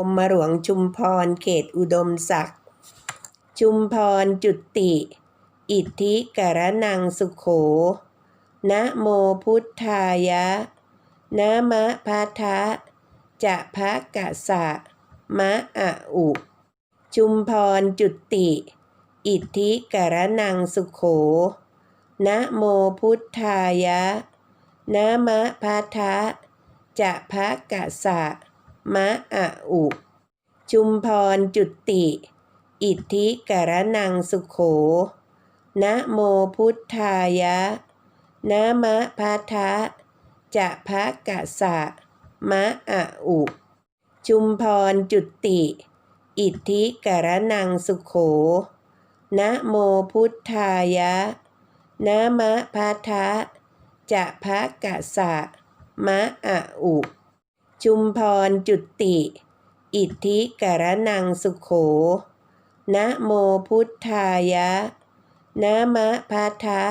กรมหลวงชุมพรเขตอุดมศักดิ์ชุมพรจุติ อิทธิกรนังสุโข นะโมพุทธายะ นะมะพัทะจะพะกะสะ มะอะอุ ชุมพรจุติ อิทธิกรนังสุโข นะโมพุทธายะ นะมะพัทะจะพะกะสะ มะอะอุ ชุมพรจุติ อิทธิกรนังสุโข นะโมพุทธายะ นะมะพัทะจะพะกะสะ มะอะอุ ชุมพรจุติ อิทธิกรนังสุโข นะโมพุทธายะ นะมะพัทะจะพะกะสะ มะอะอุ ชุมพรจุติ อิทธิกรนังสุขโข นะโมพุทธายะ นะมะพัทะ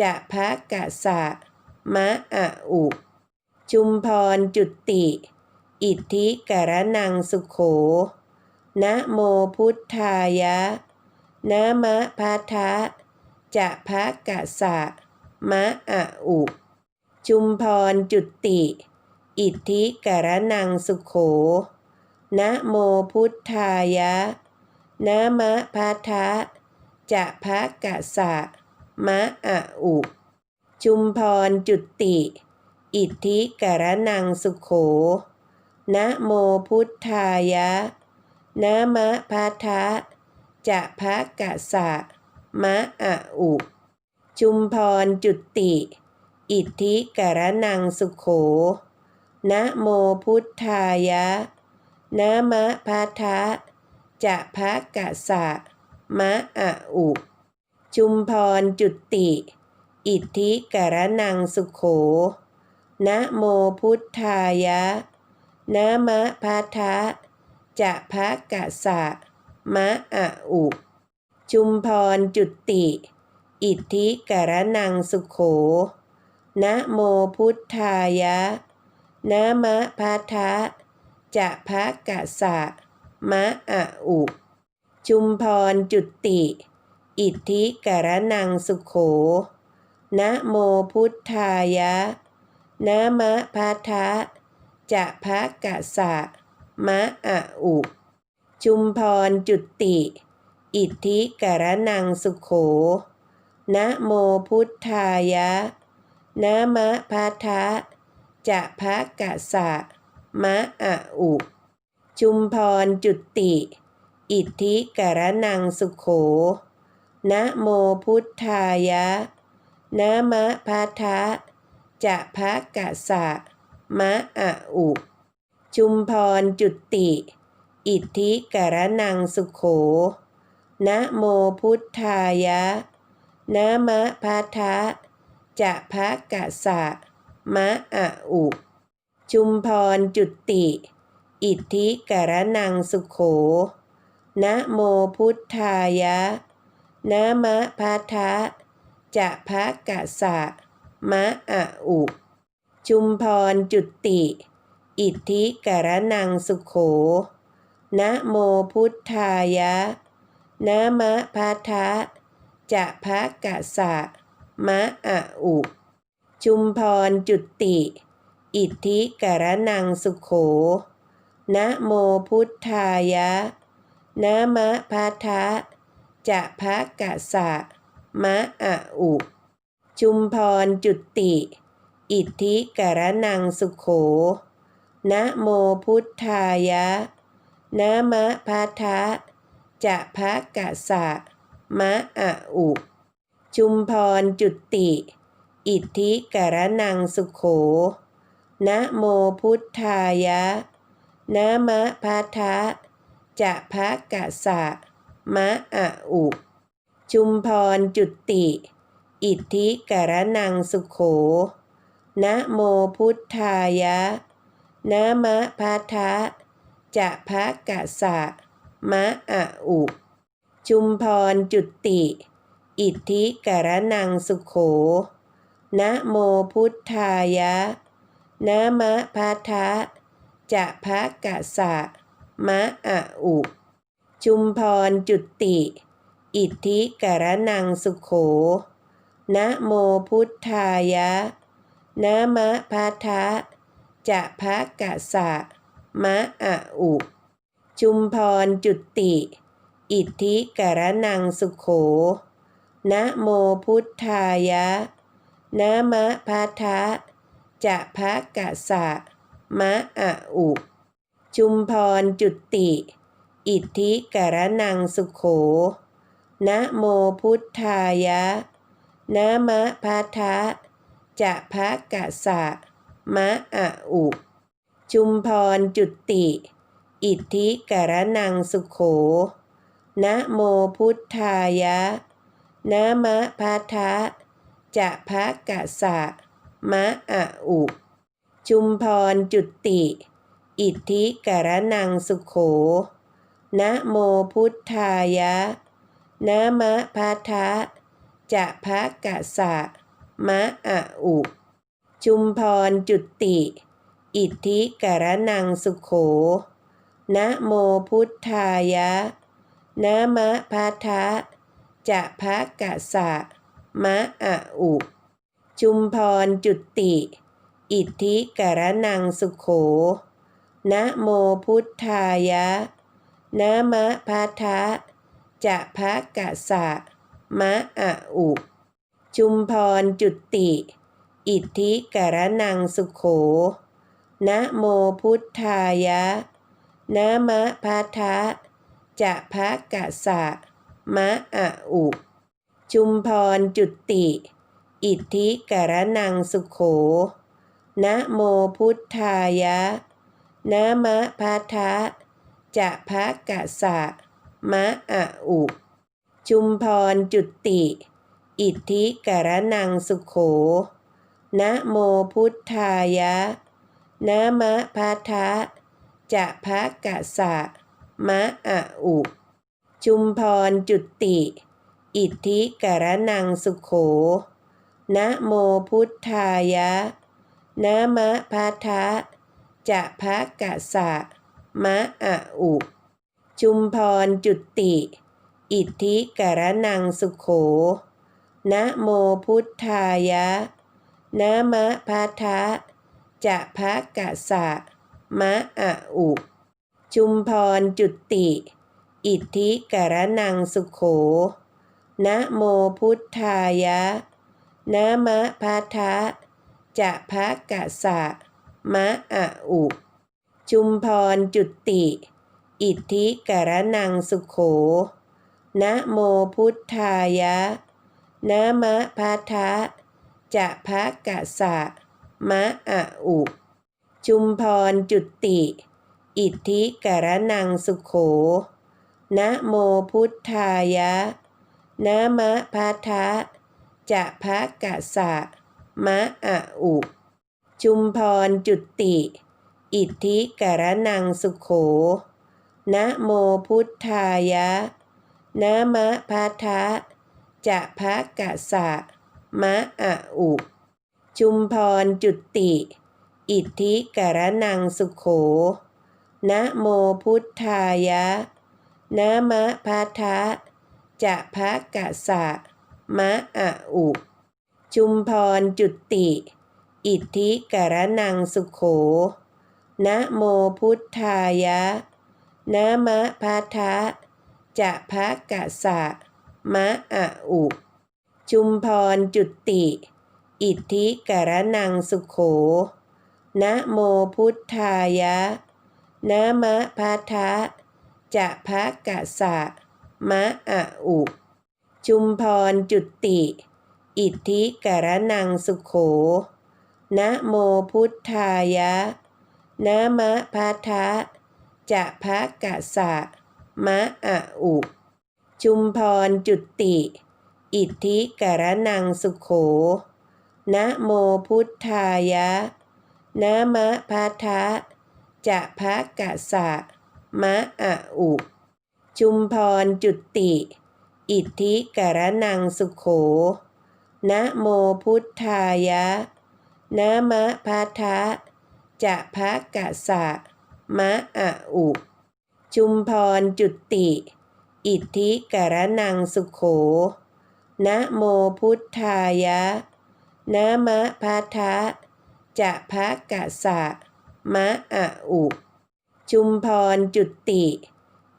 จะพะกะสะ มะอะอุ ชุมพรจุติ อิทธิกรนังสุขโข นะโมพุทธายะ นะมะพัทะจะพะกะสะ มะอะอุ ชุมพรจุติ อิทธิกรนังสุโข นะโมพุทธายะ นะมะพัทะจะพะกะสะ มะอะอุ ชุมพรจุติ อิทธิกรนังสุโข นะโมพุทธายะ นะมะพัทะจะพะกะสะ มะอะอุ ชุมพรจุติ อิทธิกรนังสุโข นะโมพุทธายะนะมะพัทะ จะพะกะสะ มะอะอุ ชุมพรจุติ อิทธิกรนังสุขโข นะโมพุทธายะนะมะพัทะ จะพะกะสะ มะอะอุ ชุมพรจุติ อิทธิกรนังสุขโข นะโมพุทธายะ นะมะพัทะจะพะกะสะ มะอะอุ ชุมพรจุติ อิทธิกรนังสุขโข นะโมพุทธายะนะมะพัทะจะพะกะสะ มะอะอุ ชุมพรจุติ อิทธิกรนังสุขโข นะโมพุทธายะนะมะพัทะ จะพะกะสะ มะอะอุ ชุมพรจุติ อิทธิกรนังสุโข นะโมพุทธายะ นะมะพัทะ จะพะกะสะ มะอะอุ ชุมพรจุติ อิทธิกรนังสุโข นะโมพุทธายะ นะมะพัทะ จะพะกะสะ มะอะอุ ชุมพรจุติ อิทธิกรนังสุโข นะโมพุทธายะ นะมะพัทะจะพะกะสะ มะอะอุ ชุมพรจุติ อิทธิกรนังสุโข นะโมพุทธายะ นะมะพัทะจะพะกะสะ มะอะอุ ชุมพรจุติ อิทธิกรนังสุขโข นะโมพุทธายะ นะมะพัทะจะพะกะสะ มะอะอุ ชุมพรจุติ อิทธิกรนังสุขโข นะโมพุทธายะ นะมะพัทะจะพะกะสะ มะอะอุ ชุมพรจุติ อิทธิกรนังสุขโข นะโมพุทธายะ นะมะพัทะจะพะกะสะ มะอะอุ ชุมพรจุติ อิทธิกรนังสุขโข นะโมพุทธายะ นะมะพัทะจะพะกะสะ มะอะอุ ชุมพรจุติ อิทธิกรนังสุขโข นะโมพุทธายะ นะมะพัทะจะพะกะสะ มะอะอุจุมพรจุติ อิทธิกรนังสุขโข นะโมพุทธายะ นะมะพัทะจะพะกะสะ มะอะอุจุมพรจุติ อิทธิกรนังสุขโข นะโมพุทธายะ นะมะพัทะจะพะกะสะ มะอะอุจุมพรจุติ อิทธิกรนังสุขโข นะโมพุทธายะนะมะพัทะจะพะกะสะ มะอะอุจุมพรจุติ อิทธิกรนังสุขโข นะโมพุทธายะนะมะพัทะ จะพะกะสะ มะอะอุจุมพรจุติ อิทธิกรนังสุโข นะโมพุทธายะ นะมะพัทะ จะพะกะสะ มะอะอุจุมพรจุติ อิทธิกรนังสุโข นะโมพุทธายะ นะมะพัทะ จะพะกะสะ มะอะอุ จุมพรจุติ อิทธิกรนังสุโข นะโมพุทธายะ นะมะพัทะจะพะกะสะ มะอะอุ จุมพรจุติ อิทธิกรนังสุโข นะโมพุทธายะ นะมะพัทะจะพะกะสะ มะอะอุ จุมพรจุติ อิทธิกรนังสุขโข นะโมพุทธายะ นะมะพัทะจะพะกะสะ มะอะอุจุมพรจุติ อิทธิกรนังสุขโข นะโมพุทธายะ นะมะพัทะจะพะกะสะ มะอะอุจุมพรจุติ อิทธิกรนังสุขโข นะโมพุทธายะ นะมะพัทะจะพะกะสะ มะอะอุจุมพรจุติ อิทธิกรนังสุขโข นะโมพุทธายะ นะมะพัทะจะพะกะสะ มะอะอุจุมพรจุติ อิทธิกรนังสุขโข นะโมพุทธายะ นะมะพัทะจะพะกะสะ มะอะอุจุมพรจุติ อิทธิกรนังสุขโข นะโมพุทธายะ นะมะพัทะจะพะกะสะ มะอะอุจุมพรจุติ อิทธิกรนังสุขโข นะโมพุทธายะ นะมะพัทะจะพะกะสะ มะอะอุจุมพรจุติ อิทธิกรนังสุโข นะโมพุทธายะนะมะพัทะจะพะกะสะ มะอะอุจุมพรจุติ อิทธิกรนังสุโข นะโมพุทธายะนะมะพัทะ จะพะกะสะ มะอะอุจุมพรจุติ อิทธิกรนังสุโข นะโมพุทธายะ นะมะพัทะจะพะกะสะ มะอะอุจุมพรจุติ อิทธิกรนังสุโข นะโมพุทธายะ นะมะพัทะจะพะกะสะ มะอะอุจุมพรจุติ อิทธิกรนังสุโข นะโมพุทธายะ นะมะพัทะจะพะกะสะ มะอะอุจุมพรจุติ อิทธิกรนังสุโข นะโมพุทธายะ นะมะพัทะจะพะกะสะ มะอะอุ จุมพรจุติ อิทธิกรนังสุขโข นะโมพุทธายะ นะมะพัทะจะพะกะสะ มะอะอุ จุมพรจุติ อิทธิกรนังสุขโข นะโมพุทธายะ นะมะพัทะจะพะกะสะ มะอะอุ จุมพรจุติ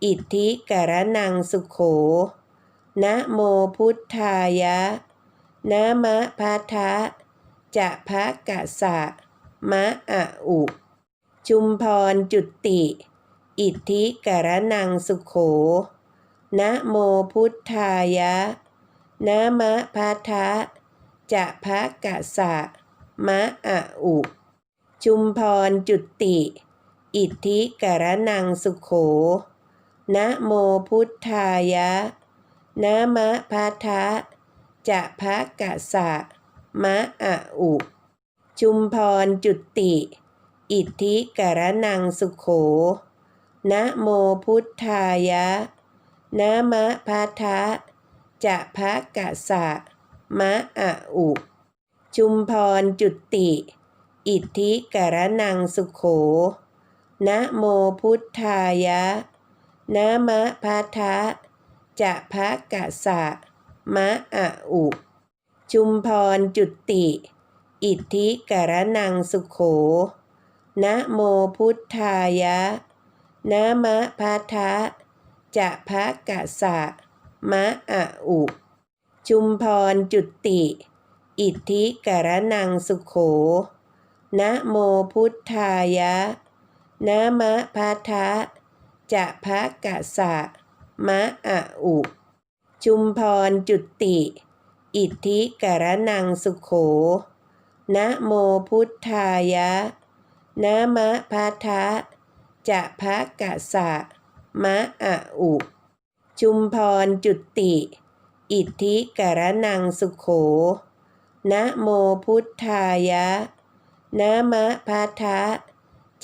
อิทธิกรนังสุขโข นะโมพุทธายะ นะมะพัทะจะพะกะสะ มะอะอุจุมพรจุติ อิทธิกรนังสุขโข นะโมพุทธายะ นะมะพัทะจะพะกะสะ มะอะอุจุมพรจุติ อิทธิกรนังสุขโข นะโมพุทธายะ นะมะพัทะจะพะกะสะ มะอะอุจุมพรจุติ อิทธิกรนังสุขโข นะโมพุทธายะ นะมะพัทะจะพะกะสะ มะอะอุจุมพรจุติ อิทธิกรนังสุขโข นะโมพุทธายะ นะมะพัทะจะพะกะสะ มะอะอุจุมพรจุติ อิทธิกรนังสุขโข นะโมพุทธายะนะมะพัทะจะพะกะสะ มะอะอุจุมพรจุติ อิทธิกรนังสุขโข นะโมพุทธายะนะมะพัทะ จะพะกะสะ มะอะอุจุมพรจุติ อิทธิกรนังสุโข นะโมพุทธายะ นะมะพัทะจะพะกะสะ มะอะอุจุมพรจุติ อิทธิกรนังสุโข นะโมพุทธายะ นะมะพัทะ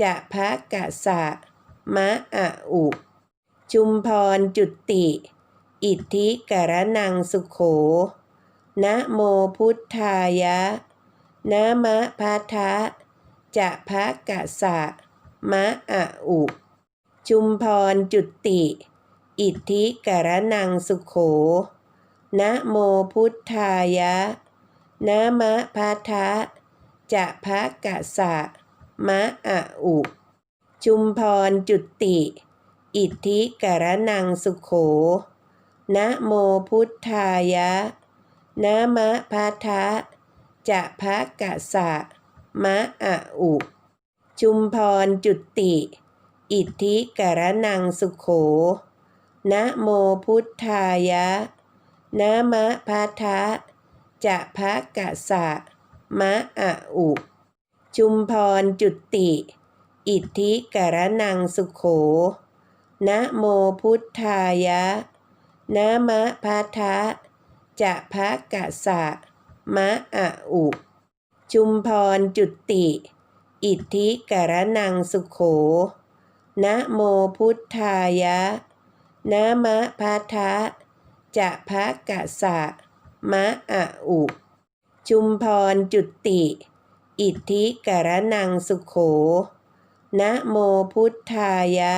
จะพะกะสะ มะอะอุจุมพรจุติ อิทธิกรนังสุโข นะโมพุทธายะ นะมะพัทะจะพะกะสะ มะอะอุจุมพรจุติ อิทธิกรนังสุโข นะโมพุทธายะ นะมะพัทะจะพะกะสะ มะอะอุ จุมพรจุติ อิทธิกรนังสุขโข นะโมพุทธายะ นะมะพัทะจะพะกะสะ มะอะอุจุมพรจุติ อิทธิกรนังสุขโข นะโมพุทธายะ นะมะพัทะจะพะกะสะ มะอะอุจุมพรจุติ อิทธิกรนังสุขโข นะโมพุทธายะ นะมะพัทะจะพะกะสะ มะอะอุ จุมพรจุติ อิทธิกรนังสุขโข นะโมพุทธายะ นะมะพัทะจะพะกะสะ มะอะอุ จุมพรจุติ อิทธิกรนังสุขโข นะโมพุทธายะ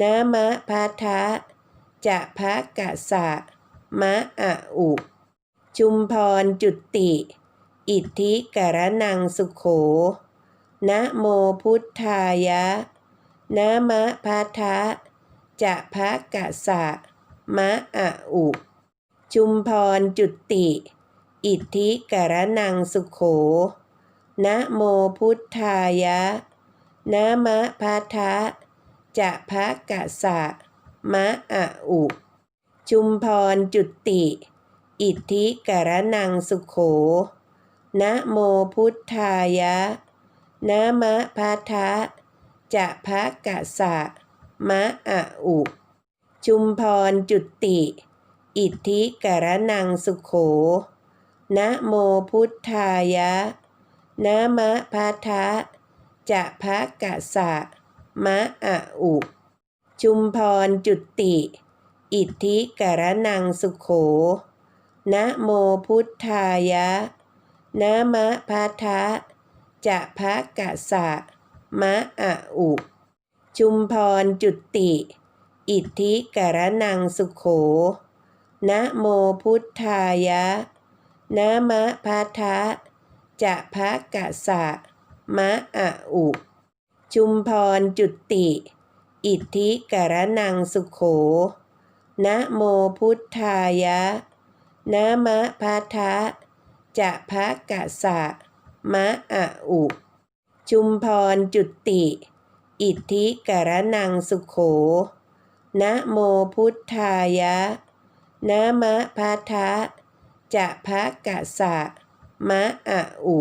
นะมะพัทะจะพะกะสะ มะอะอุจุมพรจุติ อิทธิกรนังสุขโข นะโมพุทธายะ นะมะพัทะจะพะกะสะ มะอะอุจุมพรจุติ อิทธิกรนังสุขโข นะโมพุทธายะ นะมะพัทะจะพะกะสะ มะอะอุจุมพรจุติ อิทธิกรนังสุโข นะโมพุทธายะนะมะพัทะจะพะกะสะ มะอะอุจุมพรจุติ อิทธิกรนังสุโข นะโมพุทธายะนะมะพัทะ จะพะกะสะ มะอะอุจุมพรจุติ อิทธิกรนังสุขโข นะโมพุทธายะ นะมะพัทะจะพะกะสะ มะอะอุ ชุมพรจุติ อิทธิกรนังสุขโข นะโมพุทธายะ นะมะพัทะจะภะกะสะ มะอะอุ ชุมพรจุติ อิทธิกรนังสุโข นะโมพุทธายะ นะมะพัทะจะภะกะสะ มะอะอุ ชุมพรจุติ อิทธิกรนังสุโข นะโมพุทธายะ นะมะพัทะจะภะกะสะ มะอะอุ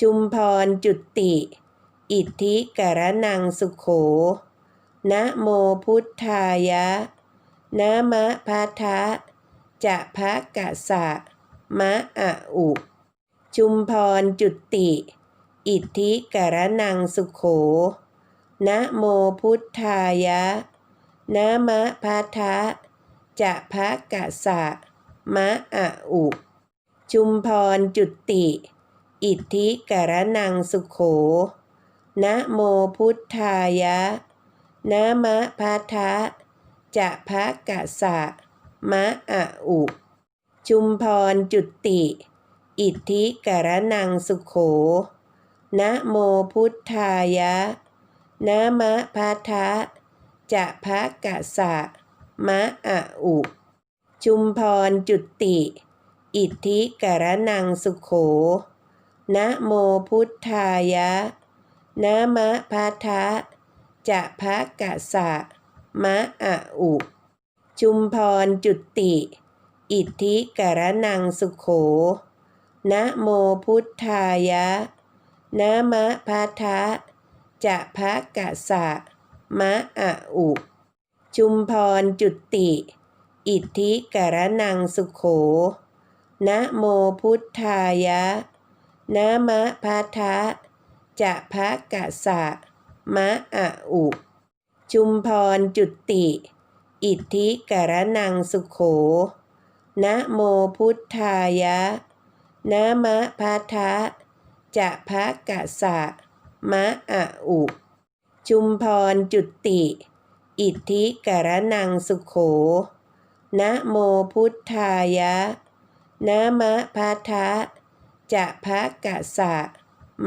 ชุมพรจุติ อิทธิกรนังสุขโข นะโมพุทธายะ นะมะพัทะจะภะกะสะ มะอะอุ ชุมพรจุติ อิทธิกรนังสุขโข นะโมพุทธายะ นะมะพัทะจะภะกะสะ มะอะอุ ชุมพรจุติ อิทธิกรนังสุโข นะโมพุทธายะ นะมะพัทะจะภะกะสะ มะอะอุ ชุมพรจุติ อิทธิกรนังสุโข นะโมพุทธายะ นะมะพัทะจะภะกะสะ มะอะอุ ชุมพรจุติ อิทธิกรนังสุโข นะโมพุทธายะ นะมะพัทะจะภะกะสะ มะอะอุ ชุมพรจุติ อิทธิกรนังสุขโข นะโมพุทธายะ นะมะพัทะจะภะกะสะ มะอะอุ ชุมพรจุติ อิทธิกรนังสุขโข นะโมพุทธายะ นะมะพัทะจะภะกะสะ มะอะอุ ชุมพรจุติ อิทธิกรนังสุขโข นะโมพุทธายะนะมะพัทะจะภะกะสะ มะอะอุ ชุมพรจุติ อิทธิกรนังสุขโข นะโมพุทธายะนะมะพัทะ จะภะกะสะ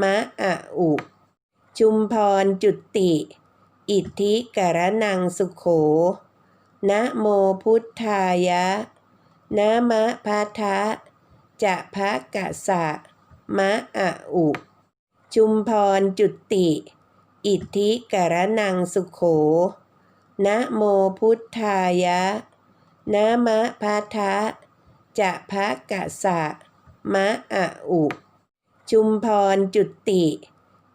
มะอะอุ ชุมพรจุติ อิทธิกรนังสุโข นะโมพุทธายะ นะมะพัทะจะภะกะสะ มะอะอุ ชุมพรจุติ อิทธิกรนังสุโข นะโมพุทธายะ นะมะพัทะจะภะกะสะ มะอะอุ ชุมพรจุติ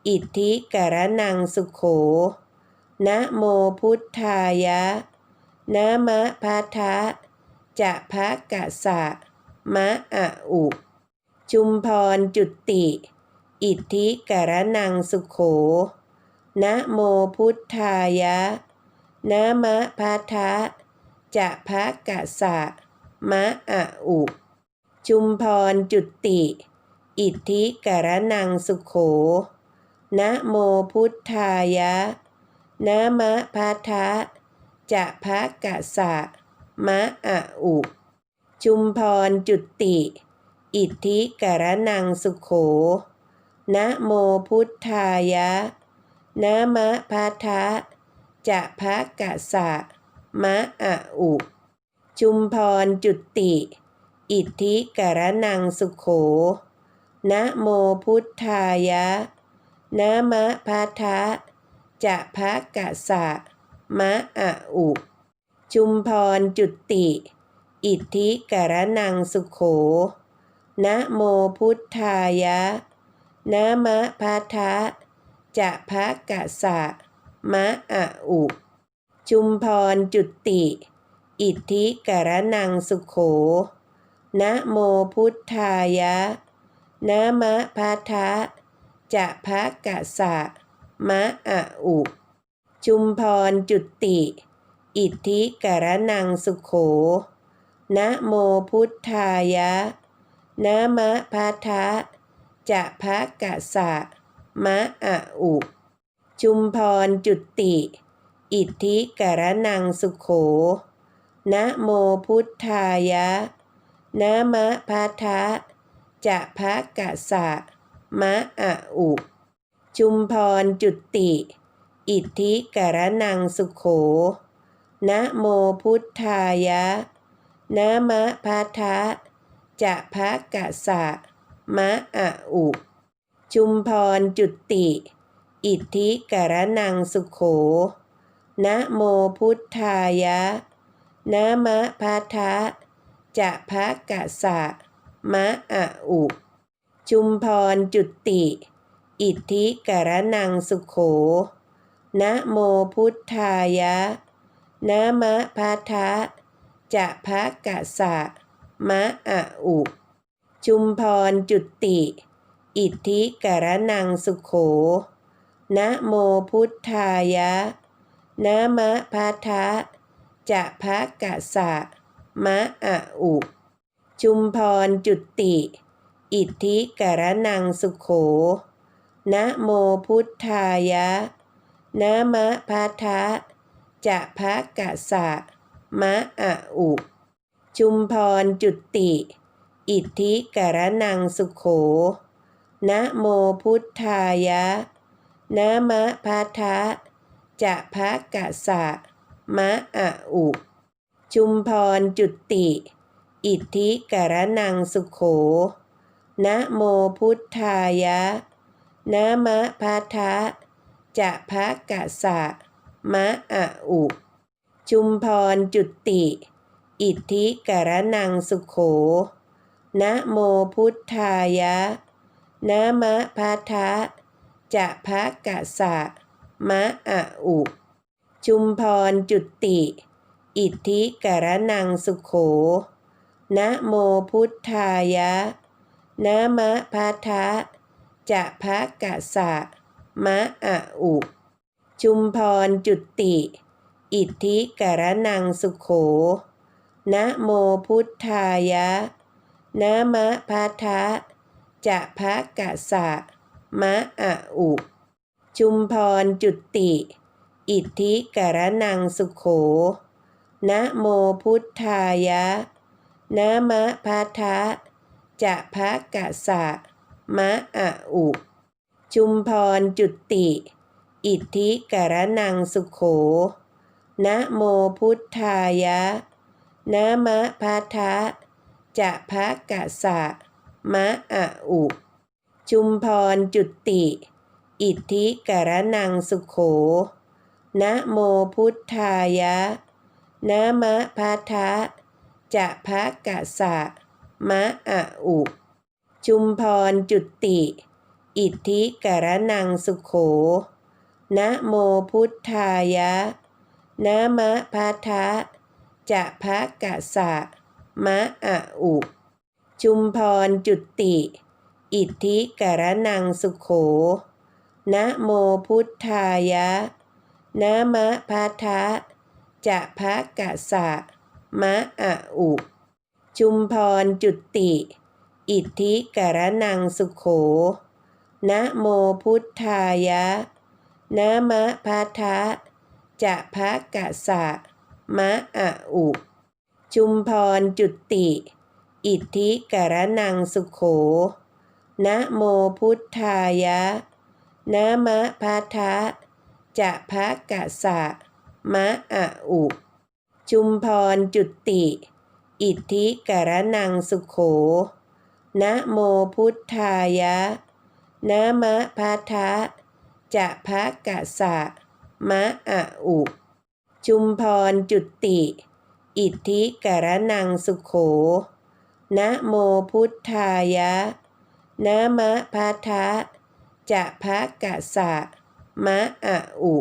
อิทธิกรนังสุโข นะโมพุทธายะ นะมะพัทะจะภะกะสะ มะอะอุ ชุมพรจุติ อิทธิกรนังสุโข นะโมพุทธายะ นะมะพัทะจะภะกะสะ มะอะอุ ชุมพรจุติ อิทธิกรนังสุขโข นะโมพุทธายะ นะมะพัทะจะภะกะสะ มะอะอุ ชุมพรจุติ อิทธิกรนังสุขโข นะโมพุทธายะ นะมะพัทะจะภะกะสะ มะอะอุ ชุมพรจุติ อิทธิกรนังสุขโข นะโมพุทธายะ นะมะพัทะจะภะกะสะ มะอะอุ ชุมพรจุติ อิทธิกรนังสุขโข นะโมพุทธายะ นะมะพัทะจะภะกะสะ มะอะอุ ชุมพรจุติ อิทธิกรนังสุขโข นะโมพุทธายะ นะมะพัทะจะภะกะสะ มะอะอุ ชุมพรจุติ อิทธิกรนังสุขโข นะโมพุทธายะ นะมะพัทะจะภะกะสะ มะอะอุ ชุมพรจุติ อิทธิกรนังสุขโข นะโมพุทธายะ นะมะพัทะจะภะกะสะ มะอะอุ ชุมพรจุติ อิทธิกรนังสุโข นะโมพุทธายะนะมะพัทะจะภะกะสะ มะอะอุ ชุมพรจุติ อิทธิกรนังสุโข นะโมพุทธายะนะมะพัทะ จะภะกะสะ มะอะอุ ชุมพรจุติ อิทธิกรนังสุโข นะโมพุทธายะ นะมะพัทะจะภะกะสะ มะอะอุ ชุมพรจุติ อิทธิกรนังสุโข นะโมพุทธายะ นะมะพัทะจะภะกะสะ มะอะอุ ชุมพรจุติ อิทธิกรนังสุโข นะโมพุทธายะ นะมะพัทะจะภะกะสะ มะอะอุ ชุมพรจุติ อิทธิกรนังสุโข นะโมพุทธายะ นะมะพัทะจะภะกะสะ มะอะอุ ชุมพรจุติ อิทธิกรนังสุขโข นะโมพุทธายะ นะมะพัทะจะภะกะสะ มะอะอุ ชุมพรจุติ อิทธิกรนังสุขโข นะโมพุทธายะ นะมะพัทะจะภะกะสะ มะอะอุ ชุมพรจุติ อิทธิกรนังสุขโข นะโมพุทธายะ นะมะพัทะจะภะกะสะ มะอะอุ ชุมพรจุติ อิทธิกรนังสุขโข นะโมพุทธายะ นะมะพัทะจะภะกะสะ มะอะอุ ชุมพรจุติ อิทธิกรนังสุขโข นะโมพุทธายะ นะมะพัทะจะภะกะสะ มะอะอุ ชุมพรจุติ อิทธิกรนังสุขโข นะโมพุทธายะ นะมะพัทะจะภะกะสะ มะอะอุ ชุมพรจุติ อิทธิกรนังสุขโข นะโมพุทธายะ นะมะพัทะจะภะกะสะ มะอะอุ ชุมพรจุติ อิทธิกรนังสุโข นะโมพุทธายะนะมะพัทะจะภะกะสะ มะอะอุ ชุมพรจุติ อิทธิกรนังสุโข นะโมพุทธายะนะมะพัทะ จะภะกะสะ มะอะอุ ชุมพรจุติ อิทธิกรนังสุโข นะโมพุทธายะ นะมะพัทะจะภะกะสะ มะอะอุ ชุมพรจุติ อิทธิกรนังสุโข นะโมพุทธายะ นะมะพัทะจะภะกะสะ มะอะอุ ชุมพรจุติ อิทธิกรนังสุโข นะโมพุทธายะ นะมะพัทะจะภะกะสะ มะอะอุ ชุมพรจุติ อิทธิกรนังสุโข นะโมพุทธายะ นะมะพัทะจะภะกะสะ มะอะอุ